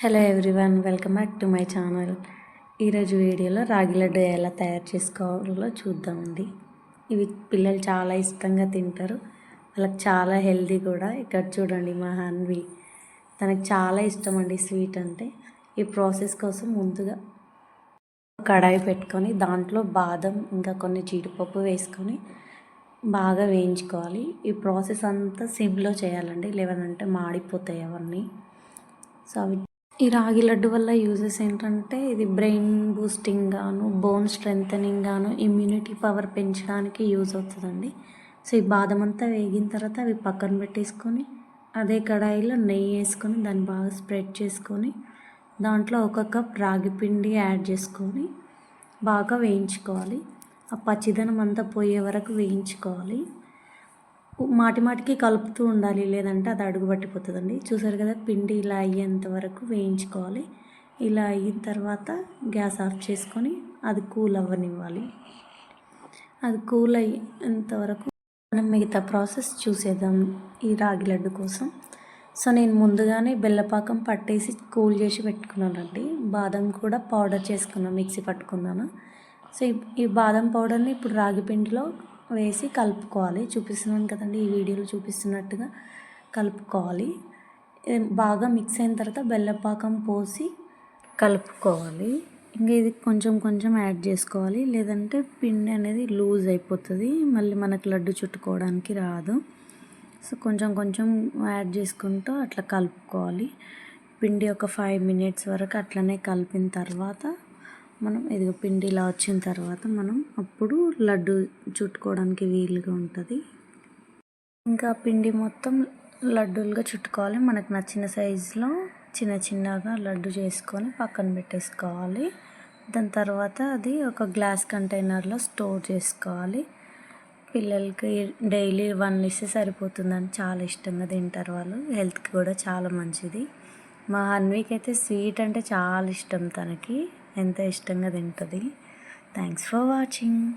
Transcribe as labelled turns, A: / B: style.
A: Hello everyone welcome back to my channel. ఈరోజు వీడియోలో రాగి లడ్డు ఎలా తయారు చేసుకోవాలో చూద్దామండి. ఇవి పిల్లలు చాలా ఇష్టంగా తింటారు. వాళ్ళకి చాలా హెల్దీ కూడా. ఇక్కడ చూడండి మా హన్వి. తనకు చాలా ఇష్టం అండి స్వీట్ అంటే. ఈ ప్రాసెస్ కోసం ముందుగా కడాయి పెట్టుకొని దాంట్లో బాదం ఇంకా కొన్ని జీడిపప్పు వేసుకొని బాగా వేయించుకోవాలి. ఈ ప్రాసెస్ అంతా సిమ్లో చేయాలండి. లేవనంటే మాడిపోతాయి అవన్నీ. సో అవి ఈ రాగి లడ్డు వల్ల యూజెస్ ఏంటంటే ఇది బ్రెయిన్ బూస్టింగ్ గాను బోన్ స్ట్రెంథనింగ్ గాను ఇమ్యూనిటీ పవర్ పెంచడానికి యూజ్ అవుతుందండి. సో ఈ బాదం అంతా వేగిన తర్వాత అవి పక్కన పెట్టేసుకొని అదే కడాయిలో నెయ్యి వేసుకొని దాన్ని బాగా స్ప్రెడ్ చేసుకొని దాంట్లో ఒక కప్ రాగి పిండి యాడ్ చేసుకొని బాగా వేయించుకోవాలి. ఆ పచ్చిదనం అంతా పోయే వరకు వేయించుకోవాలి. మాటి మాటికి కలుపుతూ ఉండాలి. లేదంటే అది అడుగు పట్టిపోతుందండి. చూసారు కదా పిండి ఇలా అయ్యేంత వరకు వేయించుకోవాలి. ఇలా అయిన తర్వాత గ్యాస్ ఆఫ్ చేసుకొని అది కూల్ అవ్వనివ్వాలి. అది కూల్ అయ్యేంత వరకు మనం మిగతా ప్రాసెస్ చూసేద్దాం ఈ రాగి లడ్డు కోసం. సో నేను ముందుగానే బెల్లపాకం పట్టేసి కూల్ చేసి పెట్టుకున్నానండి. బాదం కూడా పౌడర్ చేసుకున్నాను మిక్సీ పట్టుకున్నాను. సో ఈ బాదం పౌడర్ని ఇప్పుడు రాగి పిండిలో వేసి కలుపుకోవాలి. చూపిస్తున్నాను కదండి ఈ వీడియోలో చూపిస్తున్నట్టుగా కలుపుకోవాలి. బాగా మిక్స్ అయిన తర్వాత బెల్లపాకం పోసి కలుపుకోవాలి. ఇంకా ఇది కొంచెం కొంచెం యాడ్ చేసుకోవాలి. లేదంటే పిండి అనేది లూజ్ అయిపోతుంది. మళ్ళీ మనకు లడ్డు చుట్టుకోవడానికి రాదు. సో కొంచెం కొంచెం యాడ్ చేసుకుంటూ అట్లా కలుపుకోవాలి. పిండి ఒక ఫైవ్ మినిట్స్ వరకు అట్లనే కలిపిన తర్వాత మనం ఇదిగో పిండి ఇలా వచ్చిన తర్వాత మనం అప్పుడు లడ్డు చుట్టుకోవడానికి వీలుగా ఉంటుంది. ఇంకా పిండి మొత్తం లడ్డూలుగా చుట్టుకోవాలి. మనకు నచ్చిన సైజులో చిన్న చిన్నగా లడ్డు చేసుకొని పక్కన పెట్టేసుకోవాలి. దాని తర్వాత అది ఒక గ్లాస్ కంటైనర్లో స్టోర్ చేసుకోవాలి. పిల్లలకి డైలీ వన్ ఇస్తే సరిపోతుందని చాలా ఇష్టంగా తింటారు వాళ్ళు. హెల్త్కి కూడా చాలా మంచిది. మా హన్వీకి అయితే స్వీట్ అంటే చాలా ఇష్టం తనకి. ఎంత ఇష్టంగా తింటుంది. Thanks for watching